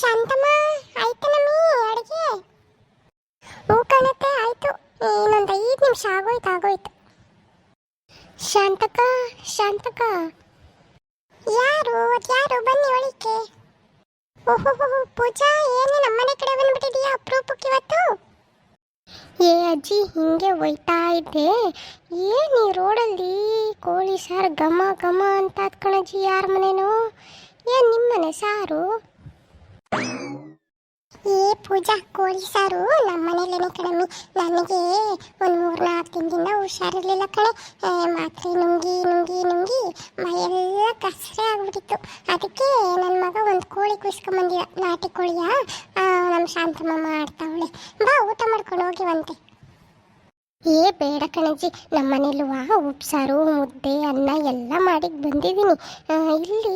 ಶಾಂತಮ್ಮ, ಆಯ್ತು ನಮ್ಮಿ ಅಡುಗೆ. ಕಣತ್ತೆ ಆಯ್ತು. ಇನ್ನೊಂದು ಐದು ನಿಮಿಷ ಆಗೋಯ್ತು ಆಗೋಯ್ತು. ಶಾಂತಕ ಶಾಂತಕ ಯಾರು ಯಾರು? ಬನ್ನಿ ಒಳಿಕೆ ಓಹೋ ಪೂಜಾ, ಏನು ನಮ್ಮನೆ ಕಡೆ ಬಂದ್ಬಿಟ್ಟಿದೀಯಾ ಅಪರೂಪಕ್ಕೆ ಇವತ್ತು? ಏ, ಅಜ್ಜಿ, ಹಿಂಗೆ ಒಯ್ತಾ ಇದ್ದೆ. ಏನು ಈ ರೋಡಲ್ಲಿ ಕೋಳಿ ಸಾರು ಘಮ ಘಮ ಅಂತ ಅತ್ಕೊಳಜ್ಜಿ ಯಾರ ಮನೆನೋ? ಏನು ನಿಮ್ಮನೆ ಸಾರು? ಏ ಪೂಜಾ ಕೋಳಿ ಸಾರು ನಮ್ಮ ಮನೇಲೇನೆ ಕಣಮ್ಮಿ. ನನಗೆ ಒಂದು ಮೂರು ನಾಲ್ಕು ದಿನದಿಂದ ಹುಷಾರಿರ್ಲಿಲ್ಲ ಕಣೆ. ಮಾತ್ರೆ ನುಂಗಿ ನುಂಗಿ ನುಂಗಿ ಮೈಯೆಲ್ಲ ಕಸರೆ ಆಗ್ಬಿಟ್ಟಿತ್ತು. ಅದಕ್ಕೆ ನನ್ನ ಮಗ ಒಂದು ಕೋಳಿ ಕುಯ್ಸ್ಕೊಂಬಂದಿದ ನಾಟಿ ಕೋಳಿಯ? ನಮ್ಮ ಶಾಂತಮ್ಮ ಮಾಡ್ತಾವಳೆ. ಬಾ, ಊಟ ಮಾಡ್ಕೊಂಡು ಹೋಗಿವಂತೆ ಏ ಬೇಡ ಕಣಜ್ಜಿ ನಮ್ಮ ಮನೇಲುವ ಉಪ್ಸಾರು, ಮುದ್ದೆ, ಅನ್ನ ಎಲ್ಲ ಮಾಡಿ ಬಂದಿದ್ದೀನಿ ಇಲ್ಲಿ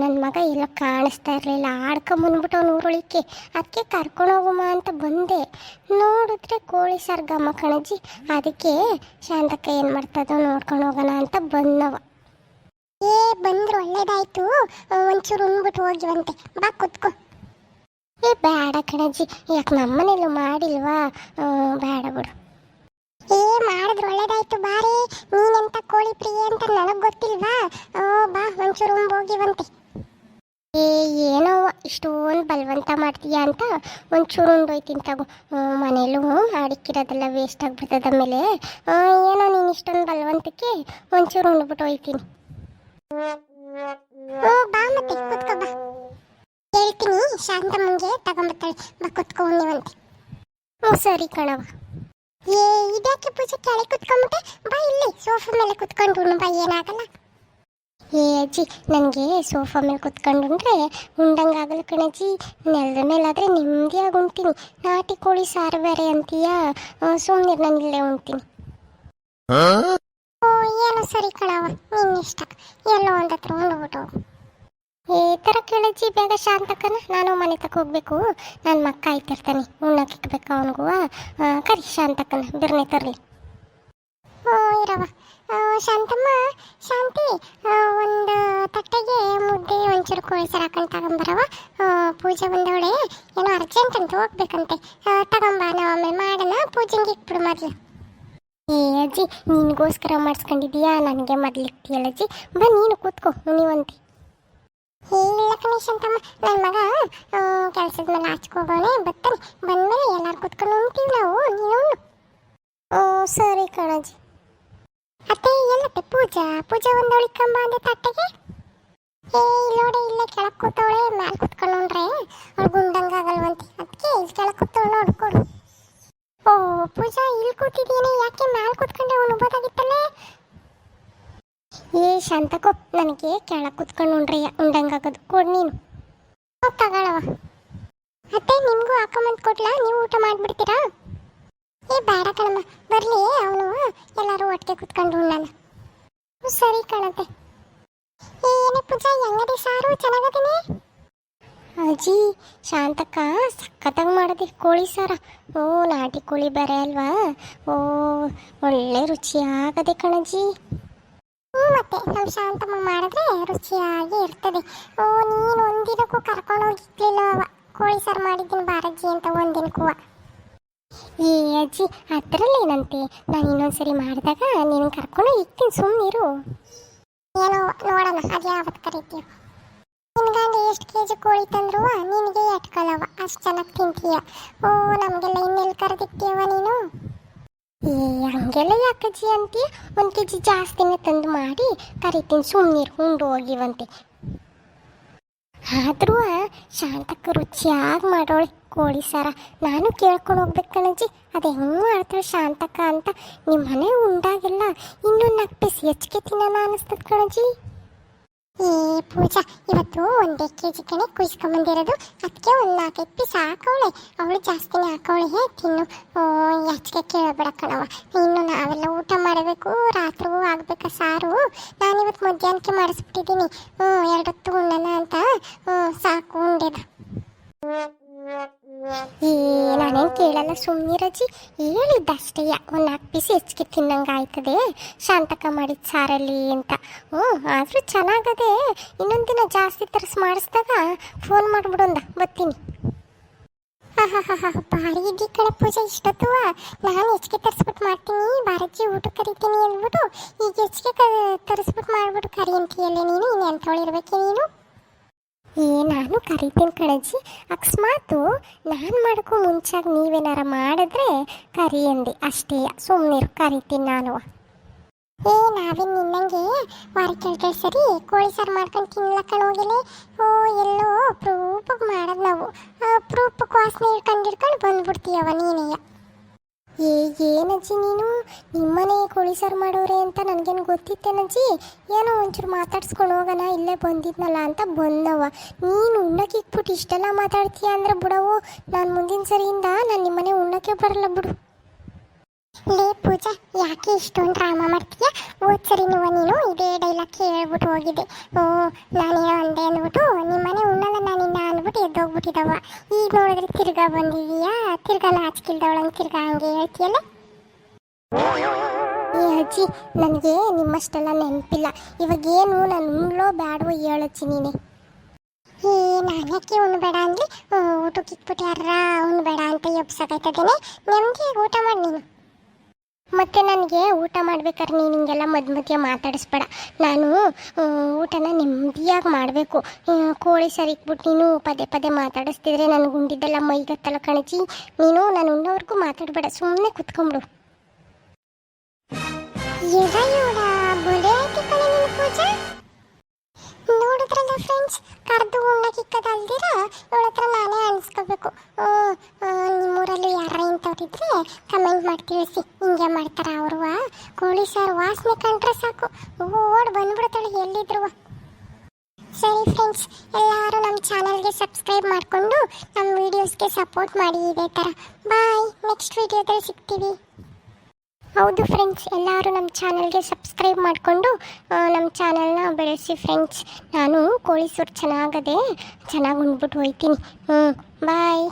ನನ್ನ ಮಗ ಎಲ್ಲ ಕಾಣಿಸ್ತಾ ಇರಲಿಲ್ಲ ಆಡ್ಕೊಂಬಂದ್ಬಿಟ್ಟು ಅವ್ನು ಊರೊಳಿಕೆ ಅದಕ್ಕೆ ಕರ್ಕೊಂಡು ಹೋಗುಮ ಅಂತ ಬಂದೆ. ನೋಡಿದ್ರೆ ಕೋಳಿ ಸರ್ಗಮ್ಮ ಘಮ ಕಣಜ್ಜಿ, ಅದಕ್ಕೆ ಶಾಂತಕ್ಕ ಏನು ಮಾಡ್ತದೋ ನೋಡ್ಕೊಂಡು ಹೋಗೋಣ ಅಂತ ಬಂದವ. ಏ, ಬಂದ್ರು, ಒಳ್ಳೇದಾಯ್ತು. ಒಂಚೂರು ಉಂಬಿಟ್ಟು ಹೋಗಿವಂತೆ ಬಾ, ಕುತ್ಕೊ. ಏ, ಬೇಡ ಕಣಜ್ಜಿ, ಯಾಕೆ ನಮ್ಮನೇಲೂ ಮಾಡಿಲ್ವಾ? ಬೇಡ ಬಿಡು. ಏ, ಮಾಡಿದ್ರೆ ಒಳ್ಳೇದಾಯ್ತು ಬಾರಿ. ನೀನೆಂತ ಕೋಳಿ ಪ್ರಿಯ ಅಂತ ನನಗೆ ಗೊತ್ತಿಲ್ವಾ? ಓ, ಬಾ, ಒಂಚೂರು ಹೋಗಿವಂತೆ ಏ, ಏನೋ ಇಷ್ಟೊಂದು ಬಲವಂತ ಮಾಡ್ತೀಯ ಅಂತ ಒಂಚೂರು ಉಂಡೋಯ್ತೀನಿ ತಗೋ. ಮನೇಲೂ ಅಡಿಕ್ಕಿರೋದೆಲ್ಲ ವೇಸ್ಟ್ ಆಗ್ಬಿಡ್ತದ ಮೇಲೆ. ಏನೋ ನೀನು ಇಷ್ಟೊಂದು ಬಲವಂತಕ್ಕೆ ಒಂಚೂರು ಉಂಡ್ಬಿಟ್ಟು ಹೋಯ್ತೀನಿ. ಓ, ಬಾ ಮತ್ತೆ, ಕುತ್ಕೋ, ಬಾ. ಹೇಳ್ತೀನಿ, ಶಾಂತಮ್ಮಂಗೆ ತಗೊಂಬರ್ತಾಳೆ. ಬಾ, ಕುತ್ಕೊ ಉಣ್ಣಿವಂತೆ ಹ್ಞೂ ಸರಿ ಕಣವ ಏ ಇದಕ್ಕೆ ಪೂಜೆ ಕೆಳಗೆ ಕುತ್ಕೊಂಡ್ಬಿಟ್ಟೆ? ಬಾ ಇಲ್ಲಿ ಸೋಫಾ ಮೇಲೆ ಕುತ್ಕೊಂಡು ಬಾ ಏನಾಗಲ್ಲ. ಏ ಅಜ್ಜಿ ನನಗೆ ಸೋಫಾ ಮೇಲೆ ಕುತ್ಕೊಂಡ್ರೆ ಉಂಡಂಗಾಗಲ್ಲ ಕಣಜ್ಜಿ. ನೆಲದ ಮೇಲಾದರೆ ನೆಮ್ಮದಿಯಾಗಿ ಉಣ್ತೀನಿ. ನಾಟಿ ಕೋಳಿ ಸಾರು ಬೇರೆ ಅಂತೀಯ? ಸುಮ್ಮನೆ ನಾನು ಇಲ್ಲೇ ಉಣ್ತೀನಿ. ಓ ಏನು ಸರಿ ಕಣವ ನಿನ್ನ ಇಷ್ಟ ಎಲ್ಲೋ ಒಂದತ್ರ ಉಂಡ್ಬಿಟ್ಟು. ಈ ಥರ ಕೇಳಜ್ಜಿ ಬೇಗ ಶಾಂತಕ್ಕನ? ನಾನು ಮನೆ ತಕ ಹೋಗ್ಬೇಕು. ನನ್ನ ಮಕ್ಕ ಆಯ್ತಿರ್ತಾನೆ. ಉಣ್ಣಕ್ಕೆ ಇಕ್ಬೇಕು ಅವನಿಗೂ ಕರಿ ಶಾಂತಕ್ಕನ. ಬಿರ್ನೆ ತರಲಿ. ಓ ಇರವ ಶಾಂತಮ್ಮ, ಶಾಂತಿ ಒಂದು ತಟ್ಟೆಗೆ ಮುದ್ದೆ ಒಂಚೂರು ಕೋಳಿ ಸರ ಹಾಕೊಂಡು ತಗೊಂಬರವ ಪೂಜೆ ಬಂದವಳೆ. ಏನೋ ಅರ್ಜೆಂಟ್ ಅಂತ ಹೋಗ್ಬೇಕಂತೆ. ತಗೊಂಬ, ನಾವು ಮಾಡೋಣ. ಪೂಜೆಗೆ ಇಟ್ಬಿಡು ಮೊದಲು. ಏ, ಅಜ್ಜಿ, ನಿನಗೋಸ್ಕರ ಮಾಡಿಸ್ಕೊಂಡಿದ್ದೀಯಾ? ನನಗೆ ಮೊದಲಿಕ್ತಿಯಲ್ಲ ಅಜ್ಜಿ ಬಾ, ನೀನು ಕೂತ್ಕೋ. ನೀವಂತೆ. ಇಲ್ಲ ಕಣೇಶ್ ಅಂತಮ್ಮ ನನ್ನ ಮಗ ಕೆಲಸದ ಮೇಲೆ ಹಚ್ಕೋಗೋನೆ ಬರ್ತಾನೆ ಬಂದ್ಮೇಲೆ ಎಲ್ಲಾರು ಕುತ್ಕೊಂಡು ಉಂಟೀವಿ ನಾವು ನೀನು ಓ ಸರಿ ಕಣಜಿ. ಅತ್ತೆ ಎಲ್ಲತ್ತೆ ಪೂಜಾ? ಪೂಜಾ ಒಂದು ಉಳಿಕಂಬ ಅಂದೆ ತಟ್ಟೆಗೆ? ಏ ಇಲ್ಲೋಡೆ ಇಲ್ಲೇ ಕೆಳಗೆ ಕೂತವಳೆ ಮ್ಯಾಲೆ ಕುತ್ಕೊಂಡು ಉಂಡ್ರೆ ಅವ್ಳು ಗುಂಡಂಗಾಗಲ್ವಂತೆ ಅದಕ್ಕೆ ಇಲ್ಲಿ ಕೆಳಗೆ ಕೂತವಳು ನೋಡ್ಕೊಡು ಓ ಪೂಜಾ ಇಲ್ಲಿ ಕೂತಿದ್ದೀನಿ ಯಾಕೆ ಮ್ಯಾಲೆ ಕೂತ್ಕೊಂಡೆ ಉಣ್ಬೋದಾಗಿತ್ತಲ್ಲೇ ಏ ಶಾಂತಕೋ ನನಗೆ ಕೆಳಗೆ ಕುತ್ಕೊಂಡು ಉಂಡ್ರಯ್ಯ ಉಂಡಂಗಾಗೋದು. ಕೊಡು ನೀನು. ಹೋಗಿ ತಗೊಳವ ಅತ್ತೆ ನಿಮಗೂ ಹಾಕೊಂಬಂದು ಕೊಡ್ಲಾ ನೀವು ಊಟ ಮಾಡಿಬಿಡ್ತೀರಾ? ಏ ಬೇಡ ಕಣಮ್ಮ. ಬರಲಿ ಅವನು ಎಲ್ಲರೂ ಒಟ್ಟಿಗೆ ಕುತ್ಕೊಂಡು ಉಣ್ಣೋಣ ಹ್ಞೂ, ಸರಿ ಕಣತ್ತೆ. ಏನೇ ಪೂಜಾ ಹೆಂಗದೆ ಸಾರು? ಚೆನ್ನಾಗದೇನೆ? ಅಜ್ಜಿ ಶಾಂತಕ್ಕ ಸಖತ್ತಾಗಿ ಮಾಡದೆ ಕೋಳಿ ಸಾರ. ಓ ನಾಟಿ ಕೋಳಿ ಬೇರೆ ಅಲ್ವಾ? ಓ ಒಳ್ಳೆ ರುಚಿಯಾಗದೆ ಕಣಜ್ಜಿ. ಮತ್ತೆ ನಮ್ಮ ಶಾಂತಮ್ಮ ಮಾಡಿದ್ರೆ ರುಚಿಯಾಗಿ ಇರ್ತದೆ. ಓ, ನೀನು ಒಂದಿನಕ್ಕೂ ಕರ್ಕೊಂಡು ಅವ. ಕೋಳಿ ಸಾರು ಮಾಡಿದ್ದೀನಿ ಬಾರಜ್ಜಿ ಅಂತ ಒಂದಿನಕ್ಕೂ ಏ, ಅಜ್ಜಿ, ಅದರಲ್ಲೇನಂತೆ? ನಾನು ಇನ್ನೊಂದ್ಸರಿ ಮಾಡಿದಾಗ ನೀನು ಕರ್ಕೊಂಡು ಇಕ್ತೀನಿ ಸುಮ್ಮನಿರು ಏನೋ, ನೋಡೋಣ, ಅದು ಯಾವತ್ತು ಕರಿತೀಯ. ನಿನ್ಗಂಗೆ ಎಷ್ಟು ಕೆ ಜಿ ಕೋಳಿ ತಂದ್ರುವ ನಿನಗೆ ಎಟ್ಕೊಳ್ಳವ ಅಷ್ಟು ಚೆನ್ನಾಗಿ ತಿಂತೀಯ. ಓ, ನಮಗೆಲ್ಲ ಇನ್ನೆಲ್ಲಿ ಕರೆದಿಟ್ಟಿಯವ ನೀನು? ಹಂಗೆಲ್ಲ ಯಾಕಜ್ಜಿ ಅಂತೀಯ ಒಂದು ಕೆ ಜಿ ಜಾಸ್ತಿನೇ ತಂದು ಮಾಡಿ ಕರಿತೀನಿ ಸುಮ್ಮನೆ ಉಂಡು ಹೋಗಿವಂತೆ. ಆದರೂ ಶಾಂತಕ್ಕ ರುಚಿಯಾಗಿ ಮಾಡೋಳೆ ಕೋಳಿ ಸಾರ. ನಾನು ಕೇಳ್ಕೊಂಡು ಹೋಗ್ಬೇಕು ಕಣಜ್ಜಿ. ಅದು ಹೆಂಗೆ ಮಾಡ್ತಾಳೆ ಶಾಂತಕ್ಕ ಅಂತ. ನಿಮ್ಮ ಮನೆ ಉಂಡಾಗೆಲ್ಲ ಇನ್ನೂ ನಾಲ್ಕು ಪೀಸ್ ಹೆಚ್ಚಿಗೆ ತಿನ್ನೋಣ ಅನಿಸ್ತದ ಕಣಜ್ಜಿ. ಏ ಪೂಜಾ, ಇವತ್ತು ಒಂದೇ ಕೆ ಜಿ ಕಣೆ ಕುಯ್ಸ್ಕೊಂಬಂದಿರೋದು. ಅದಕ್ಕೆ ಒಂದು ನಾಲ್ಕೈದು ಪೀಸ್ ಹಾಕವಳೆ ಅವಳು ಜಾಸ್ತಿನೇ ಹಾಕವಳೆ ತಿನ್ನು. ಯಾಚಿಗೆ ಕೇಳಬೇಡ ಇನ್ನು ನಾವೆಲ್ಲ ಊಟ ಮಾಡಬೇಕು, ರಾತ್ರಿಗೂ ಆಗ್ಬೇಕಾ ಸಾರು? ನಾನಿವತ್ತು ಮಧ್ಯಾಹ್ನಕ್ಕೆ ಮಾಡಿಸ್ಬಿಟ್ಟಿದ್ದೀನಿ. ಹ್ಞೂ, ಎರಡೊತ್ತು ಉಣ್ಣೋಣ ಅಂತ. ಹ್ಞೂ, ಸಾಕು, ಉಂಡೆದು. ಏ ಕೇಳಲ್ಲ ಸುಮ್ಮನಿರಜಿ ಹೇಳಿದ್ದಷ್ಟೇ. ಒಂದು ನಾಲ್ಕು ಪೀಸ್ ಹೆಚ್ಚಿಗೆ ತಿನ್ನಂಗೆ ಆಯ್ತದೆ. ಶಾಂತಕ ಮಾಡಿದ ಸಾರಲ್ಲಿ ಅಂತ. ಹ್ಞೂ, ಆದರೂ ಚೆನ್ನಾಗದೆ. ಇನ್ನೊಂದು ದಿನ ಜಾಸ್ತಿ ತರಿಸಿ ಮಾಡಿಸಿದಾಗ ಫೋನ್ ಮಾಡಿಬಿಡೋಂದ ಬರ್ತೀನಿ. ಬಾರಿ ಇದ್ದಿ ಕಡೆ ಪೂಜೆ, ಇಷ್ಟೊತ್ತು. ನಾನು ಹೆಚ್ಚಿಗೆ ತರಿಸ್ಬಿಟ್ಟು ಮಾಡ್ತೀನಿ. ಭಾರಜ್ಜಿ ಊಟ ಕರಿತೀನಿ ಅಂದ್ಬಿಟ್ಟು. ಈಗ ಹೆಚ್ಚಿಗೆ ತರಿಸ್ಬಿಟ್ಟು ಮಾಡ್ಬಿಟ್ಟು ಕರಿ ಅಂತೀಯಲ್ಲ ನೀನು? ಇನ್ನು ಎಂಥವಳಿರ್ಬೇಕೆ ನೀನು? ಏ, ನಾನು ಕರಿತೀನಿ ಕಣಜ್ಜಿ ಅಕಸ್ಮಾತು ನಾನು ಮಾಡೋಕ್ಕೂ ಮುಂಚಾಗಿ ನೀವೇನಾರ ಮಾಡಿದ್ರೆ ಕರಿ ಅಂದೆ. ಅಷ್ಟೇ ಸುಮ್ಮನಿರು ಕರಿತೀನಿ ನಾನು. ಏ, ನಾವೇನು ನಿನ್ನಂಗೆ ವಾರ ಎರಡು ಸರಿ. ಕೋಳಿ ಸಾರು ಮಾಡ್ಕೊಂಡು ತಿನ್ಲಕ್ಕ ಹೋಗಿಲ್ಲ ಓ, ಎಲ್ಲೋ ಅಪ್ರೂಪಕ್ಕೆ ಮಾಡೋದು ನಾವು. ಅಪ್ರೂಪಕ್ಕೆ ವಾಸನೆ ಹಿಡ್ಕೊಂಡು ಹಿಡ್ಕೊಂಡು ಬಂದ್ಬಿಡ್ತೀಯವ ನಿಮ್ಮನೆ ಮಾಡೋರೇ ಅಂತ ನನಗೇನು ಗೊತ್ತಿತ್ತೇನಜ್ಜಿ ಏನೋ ಒಂಚೂರು ಮಾತಾಡ್ಸ್ಕೊಂಡು ಹೋಗೋಣ, ಇಲ್ಲೇ ಬಂದಿದ್ನಲ್ಲ ಅಂತ ಬಂದವ. ನೀನು ಉಣ್ಣಕ್ಕೆ ಇಕ್ಬಿಟ್ಟು ಇಷ್ಟೆಲ್ಲ ಮಾತಾಡ್ತೀಯ ಅಂದ್ರೆ ಬಿಡವು. ನಾನು ಮುಂದಿನ ಸರಿಯಿಂದ ನಾನು ನಿಮ್ಮನೆ ಉಣ್ಣಕ್ಕೆ ಬರಲ್ಲ ಬಿಡು. ಲೇ ಪೂಜಾ, ಯಾಕೆ ಇಷ್ಟೊಂದು ಡ್ರಾಮಾ ಮಾಡ್ತೀಯ? ಹೋದ್ ಸರಿ ನೀವು ನೀನು, ಇದೇ ಡೈಲಾಗ್ ಹೇಳ್ಬಿಟ್ಟು ಹೋಗಿದ್ದೆ. ಓ ನಾನೇನೋ ಅಂದೆ ಅಂದ್ಬಿಟ್ಟು, ನಿಮ್ಮನೆ ಉಣ್ಣಲ್ಲ ನಾನಿನ್ನ ಅಂದ್ಬಿಟ್ಟು ಎದ್ದೋಗ್ಬಿಟ್ಟಿದವ. ಈಗ ನೋಡಿದ್ರೆ ತಿರ್ಗಾ ಬಂದಿದೀಯಾ? ತಿರ್ಗಾ ನಾಚಿಕಿಲ್ದವಳಂಗೆ ತಿರ್ಗಾ ಹಂಗೆ ಹೇಳ್ತೀಯಲ್ಲ? ಏ ಅಜ್ಜಿ, ನನಗೆ ನಿಮ್ಮಷ್ಟೆಲ್ಲ ನೆನಪಿಲ್ಲ. ಇವಾಗೇನು ನಾನು ಉಣ್ಲೋ ಬ್ಯಾಡವೋ ಹೇಳಜ್ಜಿ ನೀನೆ. ಏ ನಾನ್ಯಾಕೆ ಉಣ್ಬೇಡ ಅಂದರೆ? ಊಟಕ್ಕೆ ಇಟ್ಬಿಟ್ಟು ಯಾರ ಉಣ್ಬೇಡ ಅಂತ ಎಬ್ಸಕೈತದೇನೆ ನೆಮ್ಮದಿ ಊಟ ಮಾಡಿ ನೀನು. ಮತ್ತು ನನಗೆ ಊಟ ಮಾಡ್ಬೇಕಾದ್ರೆ ನೀನು ಹಿಂಗೆಲ್ಲ ಮಧ್ಯ ಮಧ್ಯ ಮಾತಾಡಿಸ್ಬೇಡ. ನಾನು ಊಟನ ನೆಮ್ಮದಿಯಾಗಿ ಮಾಡಬೇಕು. ಕೋಳಿ ಸರಿಕ್ಬಿಟ್ಟು ನೀನು ಪದೇ ಪದೇ ಮಾತಾಡಿಸ್ತಿದ್ರೆ ನನಗೆ ಉಂಡಿದ್ದೆಲ್ಲ ಮೈಗತ್ತಲ್ಲ ಕಣಜಿ ನೀನು ನಾನು ಉಣ್ಣೋವರೆಗೂ ಮಾತಾಡಬೇಡ. ಸುಮ್ಮನೆ ಕುತ್ಕೊಂಬಿಡು. ಇವಳ ಬೊಲೆ ಕಣೆ ನಿನ್ನ ಪೂಜಾ? ನೋಡಿದ್ರಲ್ಲ ಫ್ರೆಂಡ್ಸ್ ಕರೆದು ಉಣ್ಣಕ್ಕಿಕ್ಕದಲ್ದಿರ ಇವಳ ಹತ್ರ ನಾನೇ ಅನ್ಸ್ಕೋಬೇಕು. ನಿಮ್ಮೂರಲ್ಲಿ ಯಾರ ಇಂಥವ್ರಿದ್ರೆ ಕಮೆಂಟ್ ಮಾಡಿ ತಿಳಿಸಿ ಹಿಂಗೆ ಮಾಡ್ತಾರ ಅವರು ಕೋಳಿ ಸಾರು ವಾಸನೆ ಕಂಡ್ರೆ ಸಾಕು. ಓಡ್ ಬಂದ್ಬಿಡ್ತಾಳೆ ಎಲ್ಲಿದ್ರು ಸರಿ ಫ್ರೆಂಡ್ಸ್ ಎಲ್ಲರೂ ನಮ್ಮ ಚಾನಲ್ಗೆ ಸಬ್ಸ್ಕ್ರೈಬ್ ಮಾಡಿಕೊಂಡು ನಮ್ಮ ವೀಡಿಯೋಸ್ಗೆ ಸಪೋರ್ಟ್ ಮಾಡಿ ಇದೇ ಥರ ಬಾಯ್ ನೆಕ್ಸ್ಟ್ ವೀಡಿಯೋದಲ್ಲಿ ಸಿಗ್ತೀವಿ. ಹೌದು ಫ್ರೆಂಡ್ಸ್ ಎಲ್ಲರೂ ನಮ್ಮ ಚಾನಲ್ಗೆ ಸಬ್ಸ್ಕ್ರೈಬ್ ಮಾಡಿಕೊಂಡು ನಮ್ಮ ಚಾನಲ್ನ ಬೆಳೆಸಿ ಫ್ರೆಂಡ್ಸ್ ನಾನು ಕೋಳಿ ಸೂರು ಚೆನ್ನಾಗದೆ, ಚೆನ್ನಾಗಿ ಉಂಡ್ಬಿಟ್ಟು ಹೋಯ್ತೀನಿ. ಹ್ಞೂ ಬಾಯ್